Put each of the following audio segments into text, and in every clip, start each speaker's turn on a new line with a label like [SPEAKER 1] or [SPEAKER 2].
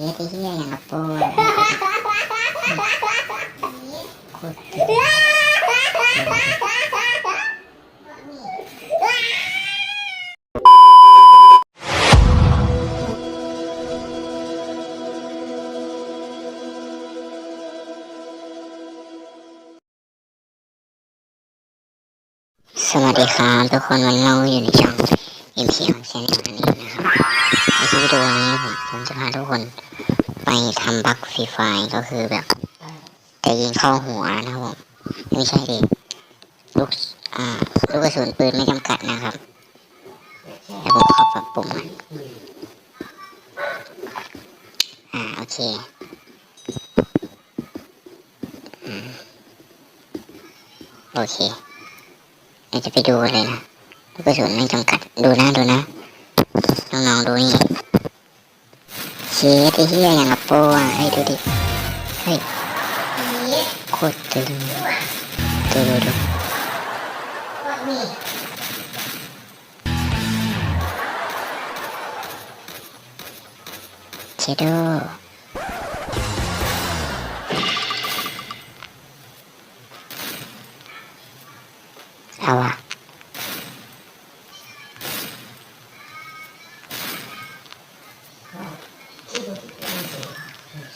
[SPEAKER 1] นี่ที่เฮียอย่างกับโป้โคตรเก่งสวัสดีครับทุกคนวันนี้เราอยู่ในช่อง m p ของ Channel นั่นเองนะครับ ในคลิปวิดีโอนี้ผมผมจะพาทุกคนไปทำบัคฟรีไฟก็คือแบบจะยิงเข้าหัวนะครับผมไม่ใช่ดิลูกอ่าลูกกระสุนปืนไม่จำกัดนะครับเดี๋ยวผมขอปรับปรุงมันอ่าโอเคอืมโอเคเราจะไปดูเลยนะลูกกระสุนไม่จำกัดดูนะดูนะ น้องๆดูนี่เชดไอ้เหี้ยอย่างกับโป้อะให้ดูดิ เฮ้ยโคตรตึงว่ะดูดูดูเชโดเอาอะ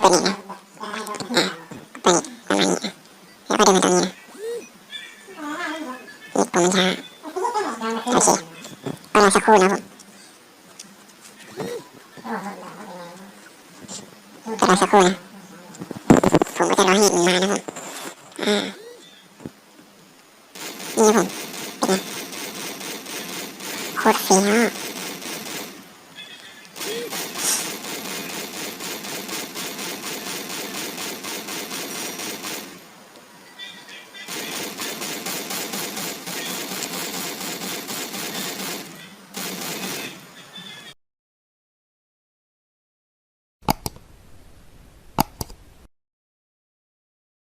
[SPEAKER 2] ผมแล้วก็กดเงี้ยอ่าเปิดอีกประมาณนี้อะแล้วก็เดินมาตรงนี้นะนี่ปุ่มมันช้าโอเคก็รอสักครู่นะผมก็รอสักครู่นะผมก็จะรอให้มันมานะครับอ่านี่ผมเป็นไงโคตรเฟี้ยว